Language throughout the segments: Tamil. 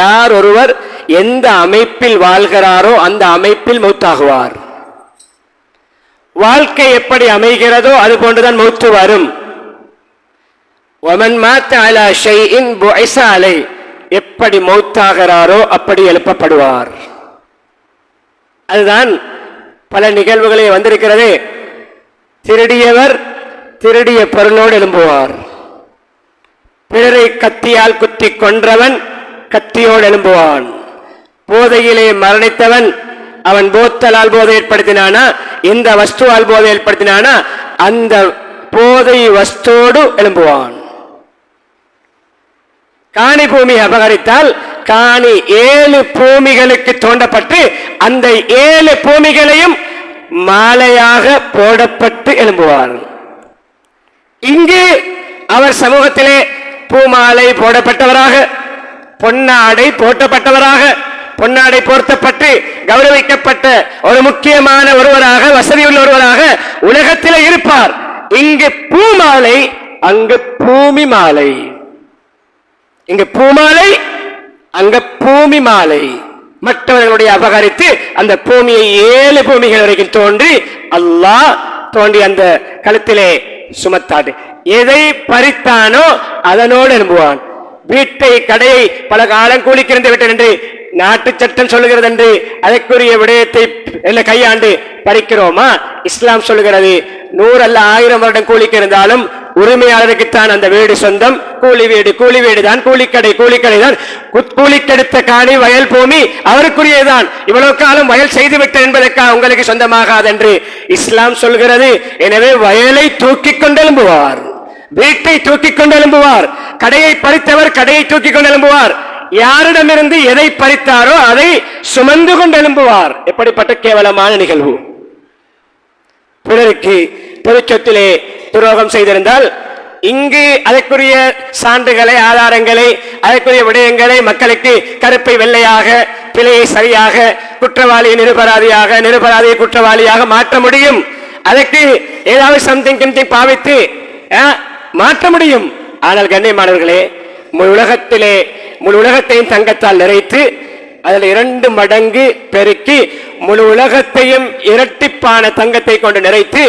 யார் ஒருவர் எந்த அமைப்பில் வாழ்கிறாரோ அந்த அமைப்பில் மௌத்தாகுவார். வாழ்க்கை எப்படி அமைகிறதோ அது போன்றுதான் மௌத்து வரும். ஒமன் மாத்த எப்படி மௌத்தாகிறாரோ அப்படி எழுப்பப்படுவார். அதுதான் பல நிகழ்வுகளே வந்திருக்கிறது. திருடியவர் திருடிய பொருளோடு எழும்புவார். பிறரை கத்தியால் குத்தி கொன்றவன் கத்தியோடு எழும்புவான். போதையிலே மரணித்தவன் அவன் போத்தலால் போதை ஏற்படுத்தினானா இந்த வஸ்துவால் போதை ஏற்படுத்தினானா அந்த போதை வஸ்தோடு எழும்புவான். காணி பூமி அபகரித்தால் காணி ஏழு பூமிகளுக்கு தோண்டப்பட்டு அந்த ஏழு பூமிகளையும் மாலையாக போடப்பட்டு எழும்புவார். இங்கு அவர் சமூகத்திலே பூமாலை போடப்பட்டவராக பொன்னாடை போட்டப்பட்டவராக பொன்னாடை போர்த்தப்பட்டு கௌரவிக்கப்பட்ட ஒரு முக்கியமான ஒருவராக வசதியுள்ள ஒருவராக உலகத்தில் இருப்பார். இங்கு பூமாலை அங்கு பூமி மாலை. இங்க பூமாலை அங்க பூமி மாலை. மற்றவர்களுடைய அபகரித்து அந்த பூமியை ஏழு பூமிகள் வரைக்கும் தோன்றி அல்லாஹ் தோண்டி அந்த கழுத்திலே சுமத்தாடு எதை பறித்தானோ அதனோடு அனுப்புவான். வீட்டை கடையை பல காலம் கூலிக்கிருந்து விட்டேன் என்று நாட்டு சட்டம் சொல்லுகிறது என்று அதற்குரிய விடயத்தை என்ன கையாண்டு பறிக்கிறோமா? இஸ்லாம் சொல்லுகிறது நூறு அல்ல ஆயிரம் வருடம் கூலிக்கு இருந்தாலும் உரிமையாளருக்குத்தான் அந்த வீடு சொந்தம். கூலி வீடு கூலி வீடு தான் கூலிக்கடை கூலிக்கடை தான் கூலிக்கெடுத்த காணி வயல் பூமி அவருக்குரியதுதான். இவ்வளவு காலம் வயல் செய்து விட்டேன் என்பதற்காக உங்களுக்கு சொந்தமாகாது என்று இஸ்லாம் சொல்கிறது எனவே வயலை தூக்கி கொண்டெழும்புவார் வீட்டை தூக்கிக் கொண்டெழும்புவார் கடையை பறித்தவர் கடையை தூக்கி கொண்டு எழும்புவார். யாரிடமிருந்து எதை பறித்தாரோ அதை சுமந்து கொண்டு எழும்புவார். எப்படிப்பட்ட கேவலமான நிகழ்வு. பிறருக்கு பொதுச்சொத்திலே துரோகம் செய்திருந்தால் இங்கு அதற்குரிய சான்றுகளை ஆதாரங்களை அதற்குரிய விடயங்களை மக்களுக்கு கருப்பை வெள்ளையாக பிழையை சரியாக குற்றவாளியை நிருபராதியாக நிருபராதியை குற்றவாளியாக மாற்ற முடியும். அதற்கு ஏதாவது சம்திங் கிம்திங் பாவித்து ஆ, மாற்ற முடியும். ஆனால் கண்ணியமானவர்களே முழு உலகத்திலே முழு உலகத்தையும் தங்கத்தால் நிறைத்து அதில் இரண்டு மடங்கு பெருக்கி முழு உலகத்தையும் இரட்டிப்பான தங்கத்தை கொண்டு நிறைத்து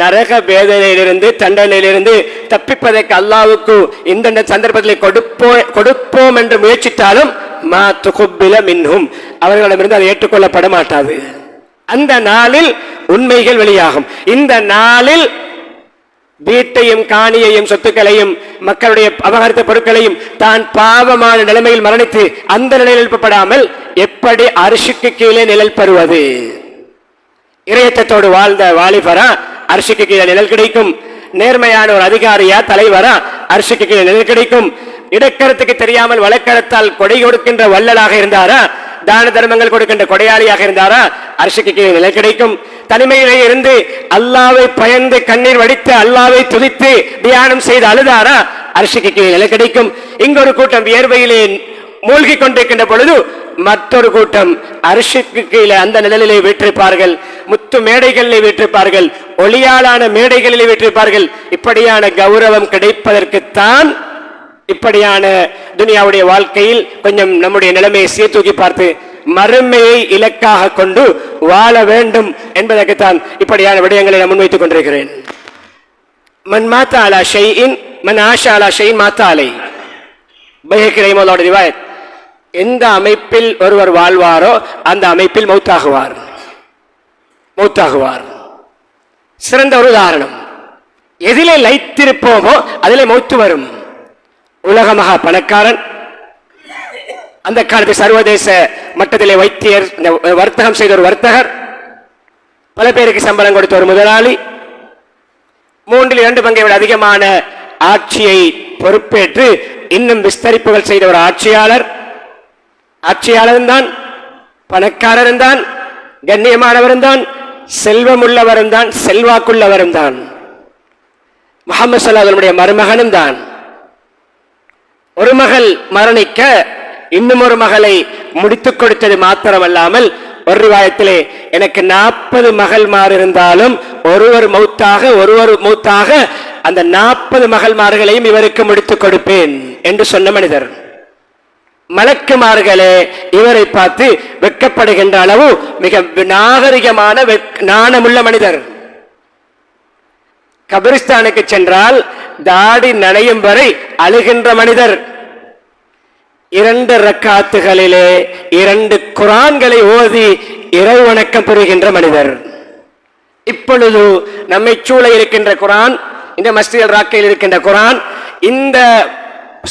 நரக வேதனையிலிருந்து தண்டனையிலிருந்து தப்பிப்பதற்கு அல்லாவுக்கு இந்த சந்தர்ப்பத்தில் கொடுப்போ கொடுப்போம் என்று முயற்சித்தாலும் மா துகுப்பில மின்னும் அவர்களிடமிருந்து அதை ஏற்றுக்கொள்ளப்பட மாட்டாது அந்த நாளில் உண்மைகள் வெளியாகும். இந்த நாளில் வீட்டையும் காணியையும் சொத்துக்களையும் மக்களுடைய அபகரித்த பொருட்களையும் தான் பாவமான நிலைமையில் மரணித்து அந்த நிலையில் எழுப்பப்படாமல் எப்படி அரிசிக்கு கீழே நிழல் பெறுவது? இறையத்தோடு வாழ்ந்த வாலிபரா அரிசிக்கு கீழே நிழல் கிடைக்கும். நேர்மையான ஒரு அதிகாரியா தலைவரா அரிசிக்கு கீழே நிழல் கிடைக்கும். இடக்கரத்துக்கு தெரியாமல் வழக்கரத்தால் கொடை கொடுக்கின்ற வள்ளலாக இருந்தாரா? தான தர்மங்கள் கொடுக்கின்ற கொடையாளியாக இருந்தாரா? அரிசிக்கு கீழே நிழல் கிடைக்கும். தனிமையிலே இருந்து அல்லாவை பயந்து கண்ணீர் வடித்து அல்லாவை துதித்து தியானம் செய்து அழுதாரா? அரசுக்கு கீழே நிலை கிடைக்கும். இங்க ஒரு கூட்டம் வியர்வையிலே மூழ்கி கொண்டிருக்கின்ற பொழுது மற்றொரு கூட்டம் அரிசிக்கு கீழே அந்த நிழலிலே வீற்றிருப்பார்கள். முத்து மேடைகளிலே வீற்றிருப்பார்கள். ஒளியாலான மேடைகளிலே வீற்றிருப்பார்கள். இப்படியான கௌரவம் கிடைப்பதற்குத்தான் இப்படியான துனியாவுடைய வாழ்க்கையில் கொஞ்சம் நம்முடைய நிலைமையை சீர்தூக்கி பார்த்து மறுமையை இலக்காக கொண்டு வாழ வேண்டும் என்பதற்குத்தான் இப்படியான விடயங்களை நான் முன்வைத்துக் கொண்டிருக்கிறேன். மன் மாத்தா அலா ஷைஇன் மன் ஆஷா அலா ஷைஇன் மாத்தா அலை. பைஹக்கி ரிவாயத். எந்த அமைப்பில் ஒருவர் வாழ்வாரோ அந்த அமைப்பில் மௌத்தாகுவார். மௌத்தாகுவார். சிறந்த ஒரு உதாரணம். எதிலே லைத்திருப்போமோ அதிலே மௌத்து வரும். உலக மகா பணக்காரன் அந்த காலத்து சர்வதேச மட்டத்திலே வைத்தியர் வர்த்தகம் செய்த ஒரு வர்த்தகர். பல பேருக்கு சம்பளம் கொடுத்த ஒரு முதலாளி. மூன்றில் இரண்டு பங்கை விட அதிகமான ஆட்சியை பொறுப்பேற்று இன்னும் விஸ்தரிப்புகள் செய்த ஒரு ஆட்சியாளர். ஆட்சியாளரும் தான் பணக்காரரும் தான் கண்ணியமானவரும் தான் செல்வம் உள்ளவரும் தான் செல்வாக்குள்ளவரும் தான். முகமது சல்லாஹனுடைய மருமகனும் தான். ஒரு மகள் மரணிக்க இன்னும் ஒரு மகளை முடித்துக் கொடுத்தது மாத்திரமல்லாமல் ஒரு ரிவாயத்திலே எனக்கு நாற்பது மகள்மார் இருந்தாலும் ஒருவர் மௌத்தாக ஒருவர் மூத்தாக அந்த நாற்பது மகள்மார்களையும் இவருக்கு முடித்துக் கொடுப்பேன் என்று சொன்ன மனிதர். மலக்குமார்களே இவரை பார்த்து வெட்கப்படுகின்ற அளவு மிக நாகரிகமான நாணமுள்ள மனிதர். கபிரிஸ்தானுக்கு சென்றால் தாடி நனையும் வரை அழுகின்ற மனிதர். இரண்டு ரக்காத்துகளிலே இரண்டு குரான்களை ஓதி இறை வணக்கம் பெறுகின்ற மனிதர். இப்பொழுது நம்மை சூழ இருக்கின்ற குரான் இந்த மஸ்தியல் ராக்கையில் இருக்கின்ற குரான் இந்த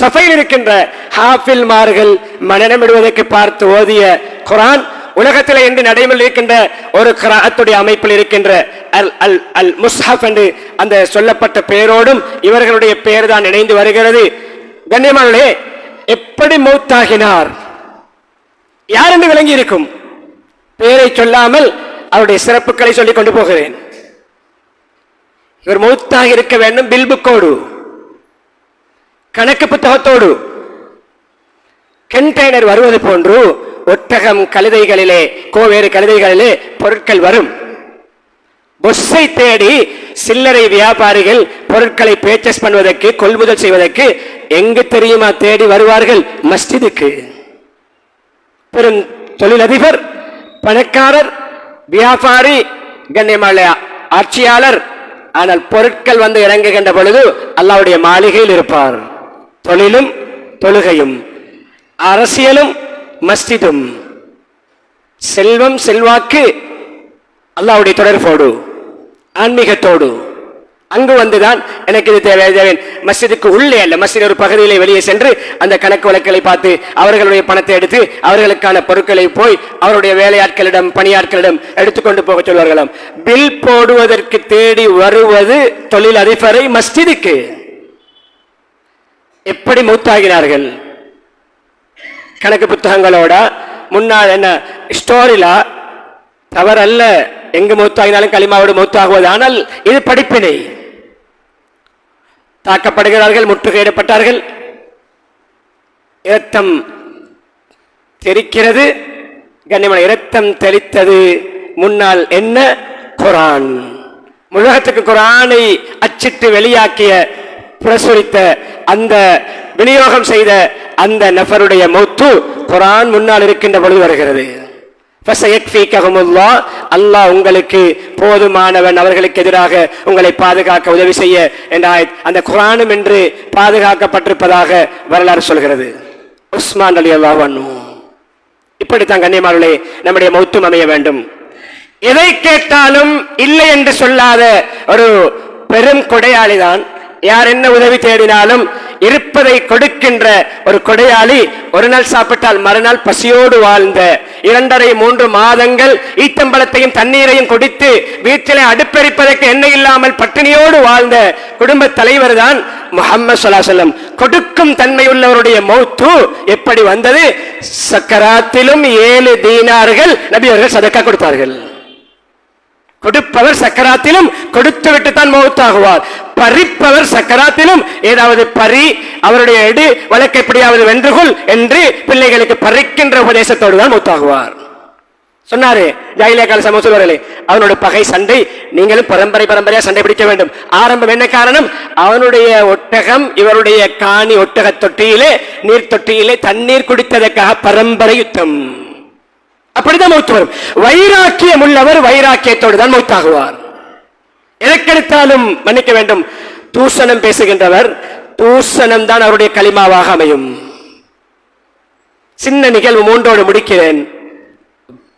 சபையில் இருக்கின்ற ஹாஃபில் மார்கள் மனநமிடுவதற்கு பார்த்து ஓதிய குரான் உலகத்தில் என்று நடைமுறையில் இருக்கின்ற ஒரு கிராத்துடைய அமைப்பில் இருக்கின்ற அல் அல் அல் முஸ்ஹப் என்று அந்த சொல்லப்பட்ட பெயரோடும் இவர்களுடைய பெயர் தான் இணைந்து வருகிறது. கண்ணியமானே எப்படி மௌத்தாகினார்? யார் என்று விளங்கி இருக்கும் பெயரை சொல்லாமல் அவருடைய சிறப்புகளை சொல்லிக் கொண்டு போகிறேன். இவர் மௌத்தாக இருக்க வேண்டும் பில் புக்கோடு கணக்கு புத்தகத்தோடு. கண்டெய்னர் வருவது போன்று ஒட்டகம் கழுதைகளிலே கோவேறு கழுதைகளிலே பொருட்கள் வரும். பொஸ்ஸை தேடி சில்லறை வியாபாரிகள் பொருட்களை பேச்சஸ் பண்ணுவதற்கு கொள்முதல் செய்வதற்கு எங்கு தெரியுமா தேடி வருவார்கள்? மஸ்ஜிதுக்கு. பெரும் தொழிலதிபர் பணக்காரர் வியாபாரி கண்ணியமான ஆட்சியாளர். ஆனால் பொருட்கள் வந்து இறங்குகின்ற பொழுது அல்லாவுடைய மாளிகையில் இருப்பார். தொழிலும் தொழுகையும். அரசியலும் மஸ்ஜிதும். செல்வம் செல்வாக்கு அல்லாவுடைய தொடர்போடு. ஆன்மீகத்தோடு. அங்கு வந்துதான் எனக்கு இது தேவை தேவை மஸ்ஜிதுக்கு உள்ளே அல்ல மஸ்ஜித் ஒரு பகுதியிலே வெளியே சென்று அந்த கணக்கு வழக்குகளை பார்த்து அவர்களுடைய பணத்தை எடுத்து அவர்களுக்கான பொருட்களை போய் அவருடைய வேலையாட்களிடம் பணியாட்களிடம் எடுத்துக்கொண்டு போக சொல்வார்களாம். பில் போடுவதற்கு தேடி வருவது தொழில் அதிபரை மஸ்ஜிதுக்கு. எப்படி மூத்தாகினார்கள்? கணக்கு புத்தகங்களோட முன்னால் என்ன ஸ்டோரிலா தவறல்ல. எங்க மூத்தாகினாலும் களிமாவோடு மூத்தாகுவது. ஆனால் இது படிப்பினை. தாக்கப்படுகிறார்கள் முற்றுகையிடப்பட்டார்கள். இரத்தம் தெரிக்கிறது. கண்ணியமான இரத்தம் தெளித்தது. முன்னால் என்ன? குரான். உலகத்துக்கு குரானை அச்சிட்டு வெளியாக்கிய பிரசுரித்த அந்த விநியோகம் செய்த அந்த நபருடைய மௌத்து குரான் முன்னால் இருக்கின்ற பொழுது வருகிறது. அல்லாஹ் உங்களுக்கு போதுமானவன் அவர்களுக்கு எதிராக உங்களை பாதுகாக்க உதவி செய்ய என்ற அந்த குரானும் என்று பாதுகாக்கப்பட்டிருப்பதாக வரலாறு சொல்கிறது. உஸ்மான் அலி அல்லாஹ் இப்படித்தான் கண்ணியமானே நம்முடைய மௌத்தும் அமைய வேண்டும். எதை கேட்டாலும் இல்லை என்று சொல்லாத ஒரு பெரும் கொடையாளிதான் யார் என்ன உதவி தேடினாலும் இருப்பதை கொடுக்கின்ற ஒரு கொடையாளி ஒரு நாள் சாப்பிட்டால் மறுநாள் பசியோடு வாழ்ந்த இரண்டரை மூன்று மாதங்கள் ஈத்தம்பழத்தையும் தண்ணீரையும் குடித்து வீட்டிலே அடுப்பெரிப்பதற்கு எண்ணெய் இல்லாமல் பட்டினியோடு வாழ்ந்த குடும்ப தலைவர் தான் முகம்மது சொல்லாசல்லம் கொடுக்கும் தன்மை உள்ளவருடைய மௌத்து எப்படி வந்தது? சக்கராத்திலும் ஏழு தீனார்கள் நபி அவர்கள் சதக்கா கொடுத்தார்கள் கொடுப்பவர் சக்கராத்திலும் கொடுத்து விட்டு தான் மௌத்தாகுவார். பறிப்பவர் சக்கராத்திலும் ஏதாவது பறி அவருடைய எடு வழக்கு எப்படியாவது வென்றுகொள் என்று பிள்ளைகளுக்கு பறிக்கின்ற உபதேசத்தோடு தான் மூத்தாகுவார். சொன்னாரு ஜாயிலியா கால சமூக சொல்வார்களே அவனோட பகை சண்டை நீங்களும் பரம்பரை பரம்பரையா சண்டை பிடிக்க வேண்டும். ஆரம்பம் என்ன காரணம்? அவனுடைய ஒட்டகம் இவருடைய காணி ஒட்டக தொட்டியிலே நீர் தொட்டியிலே தண்ணீர் குடித்ததற்காக பரம்பரை யுத்தம். அப்படிதான் மௌத்து வரும் வைராக்கியம் உள்ளவர் வைராக்கியத்தோடு தான் மௌத்தாகுவார். எதற்கெடுத்தாலும் மன்னிக்க வேண்டும். தூசணம் பேசுகின்றவர் தூசணம் தான் அவருடைய களிமாவாக அமையும். சின்ன நிகழ்வு மூன்றோடு முடிக்கிறேன்.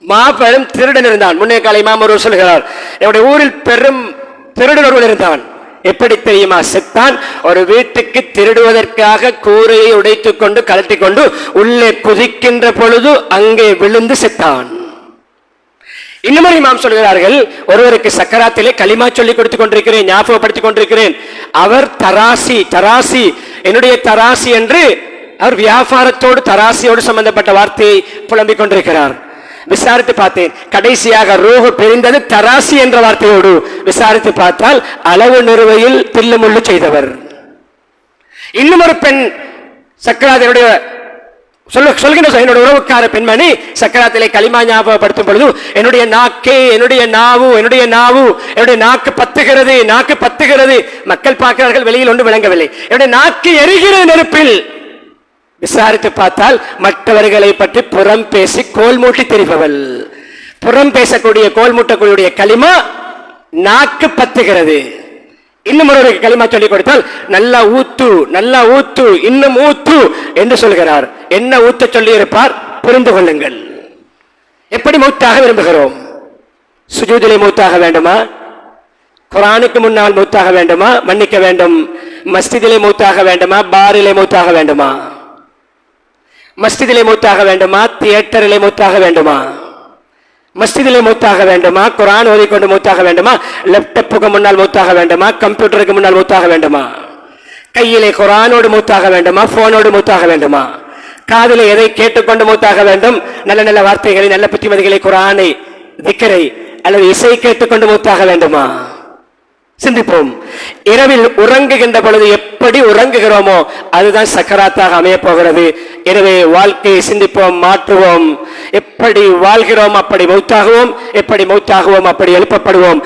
மாபெரும் திருடன் இருந்தான். முன்னே காலை இமாம் சொல்கிறார் என்னுடைய ஊரில் பெரும் திருடன் ஒருவன் இருந்தான். எப்படி தெரியுமா? செத்தான் ஒரு வீட்டுக்கு திருடுவதற்காக கூரையை உடைத்துக் கொண்டு கலட்டி கொண்டு உள்ளே குதிக்கின்ற பொழுது அங்கே விழுந்து செத்தான். இன்னும் இமாம் சொல்கிறார்கள் ஒருவருக்கு சக்கராத்திலே களிமா சொல்லி கொடுத்து கொண்டிருக்கிறேன் ஞாபகப்படுத்திக் கொண்டிருக்கிறேன். அவர் தராசி தராசி என்னுடைய தராசி என்று அவர் வியாபாரத்தோடு தராசியோடு சம்பந்தப்பட்ட வார்த்தையை புலம்பிக் கொண்டிருக்கிறார். விசாரித்து பார்த்தேன் கடைசியாக ரூஹு பிரிந்தது தராசி என்ற வார்த்தையோடு விசாரித்து பார்த்தால் அளவு நிறுவையில் தில்லுமுள்ளு செய்தவர். இன்னும் ஒரு பெண் சக்கராதனுடைய சொல்ல சொல்கின்ற என்னோட உறவுக்கார பெண்மணி சக்கராத்திலே களிமா ஞாபகப்படுத்தும் பொழுது என்னுடைய நாக்கே என்னுடைய நாவு என்னுடைய நாவு என்னுடைய நாக்கு பத்துகிறது நாக்கு பத்துகிறது. மக்கள் பார்க்கிறார்கள் வெளியில் ஒன்று விளங்கவில்லை. என்னுடைய நாக்கு எரிகிற நெருப்பில். விசாரித்து பார்த்தால் மற்றவர்களை பற்றி புறம் பேசி கோல் மூட்டி தெரிபவள். புறம் பேசக்கூடிய கோல் மூட்டக்கூடிய களிமா நாக்கு பத்துகிறது. இன்னும் ஒரு களிமா சொல்லிக் கொடுத்தால் நல்லா ஊத்து நல்லா ஊத்து இன்னும் ஊத்து என்று சொல்கிறார். என்ன ஊத்த சொல்லி இருப்பார் புரிந்து கொள்ளுங்கள். எப்படி மூத்தாக விரும்புகிறோம்? சுஜூதிலே மூத்தாக வேண்டுமா? குரானுக்கு முன்னால் மூத்தாக வேண்டுமா? மன்னிக்க வேண்டும். மஸ்ஜிதிலே மூத்தாக வேண்டுமா? பாரிலே மூத்தாக வேண்டுமா? மஸ்ஜிதிலே மூத்தாக வேண்டுமா? தியேட்டரிலே மூத்தாக வேண்டுமா? மஸ்ஜிதிலே மூத்தாக வேண்டுமா? குரான் ஓதிக்கொண்டு மூத்தாக வேண்டுமா? லேப்டாப்புக்கு முன்னால் மூத்தாக வேண்டுமா? கம்ப்யூட்டருக்கு முன்னால் மூத்தாக வேண்டுமா? கையிலே குரானோடு மூத்தாக வேண்டுமா? போனோடு மூத்தாக வேண்டுமா? காதில் எதை கேட்டுக்கொண்டு மூத்தாக வேண்டும்? நல்ல நல்ல வார்த்தைகளை நல்ல புத்திமதிகளை குரானை திக்கரை அல்லது இசை கேட்டுக்கொண்டு மூத்தாக வேண்டுமா? சிந்திப்போம். இரவில் உறங்குகின்ற பொழுது எப்படி உறங்குகிறோமோ அதுதான் சக்கராத்தாக அமைய போகிறது எனவே வாழ்க்கையை சிந்திப்போம் மாற்றுவோம். எப்படி வாழ்கிறோம் அப்படி மௌத்தாகுவோம். எப்படி மௌத்தாகுவோம் அப்படி எழுப்பப்படுவோம்.